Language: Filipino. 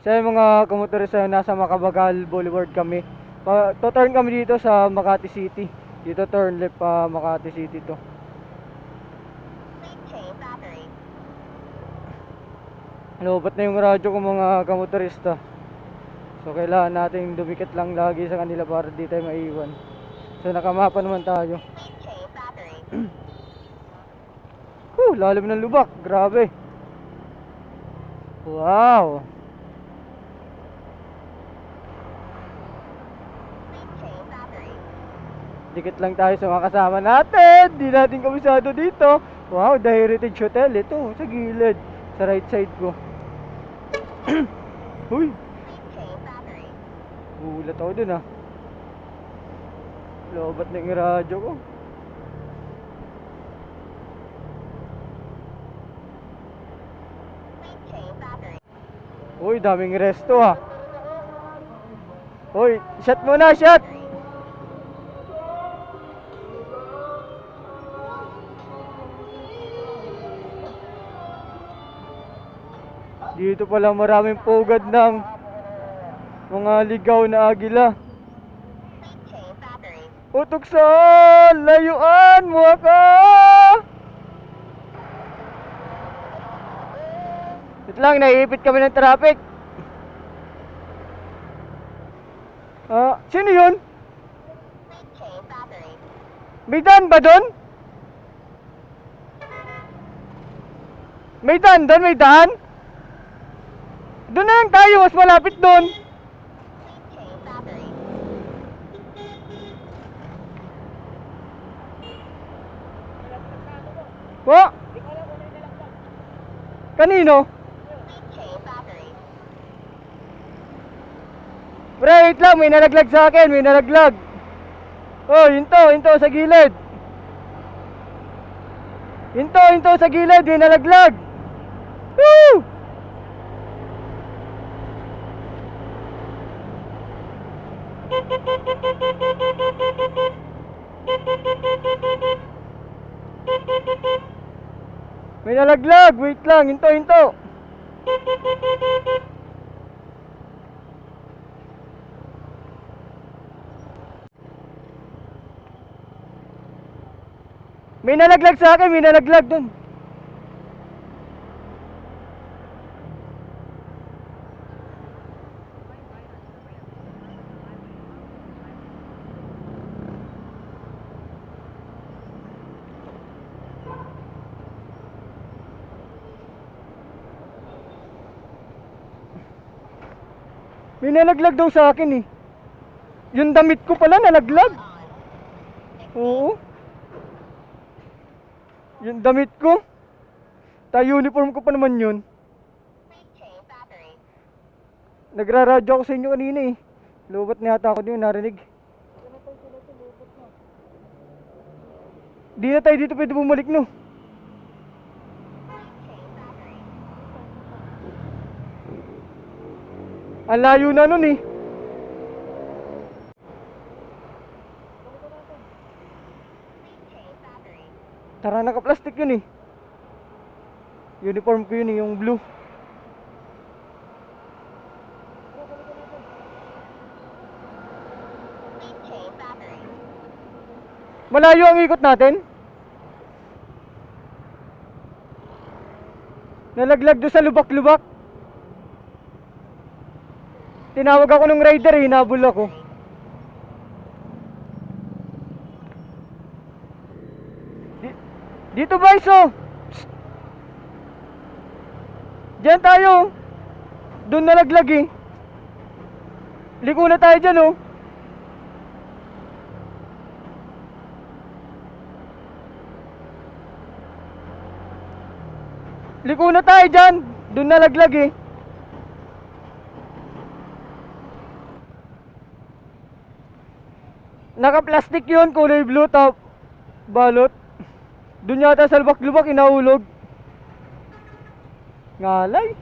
Sa mga kumotorista nasa Makabagal Boulevard kami. Pa, to turn kami dito sa Makati City. Dito turn left pa Makati City to. Lobat na yung radyo ko mga kamotorista. So kailangan natin dumikit lang lagi sa kanila para di tayo maiwan. So nakamapa naman tayo. Huh, lalim ng lubak. Grabe. Wow. Dikit lang tayo sa mga kasama natin. Di natin kabisado dito. Wow, The Heritage Hotel. Ito, sa gilid. Sa right side ko. Battery. gulat ako dun ah. Lobat na yung radyo ko. Uy, daming resto ah. Uy, shot muna, shot! Dito pala maraming pugad ng mga ligaw na agila. Utok sa layuan mo ako! Wait lang, naiipit kami ng traffic. Ah, sino yun? May ba doon? May daan doon, may daan? Doon na lang tayo, mas malapit doon. Po? Kanino? Pre, wait lang, may nalaglag sa akin, may nalaglag. Oh, hinto, hinto sa gilid. Hinto, hinto sa gilid, may nalaglag. Woo! May nalaglag, wait lang, hinto, hinto. May nalaglag sa akin, may nalaglag doon. May nalaglag daw sa akin eh. Yung damit ko pala nalaglag. Oo. Yung damit ko. Tayo uniform ko pa naman yun. Nagraradyo ako sa inyo kanina eh. Lubat na yata ako din narinig. Di na tayo dito pwede bumalik no. Ang layo na nun eh. Tara naka-plastic yun eh. Uniform ko yun eh, yung blue. Malayo ang ikot natin. Nalaglag doon sa lubak-lubak. Tinawag ako ng rider eh, hinabol ako. Di- dito ba iso? Psst. Diyan tayo. Doon nalaglag eh. Liko na tayo dyan oh. Liko na tayo dyan. Doon nalaglag eh. Naka-plastic yun, kulay blue top. Balot. Doon yata sa lubak-lubak inaulog. Ngalay.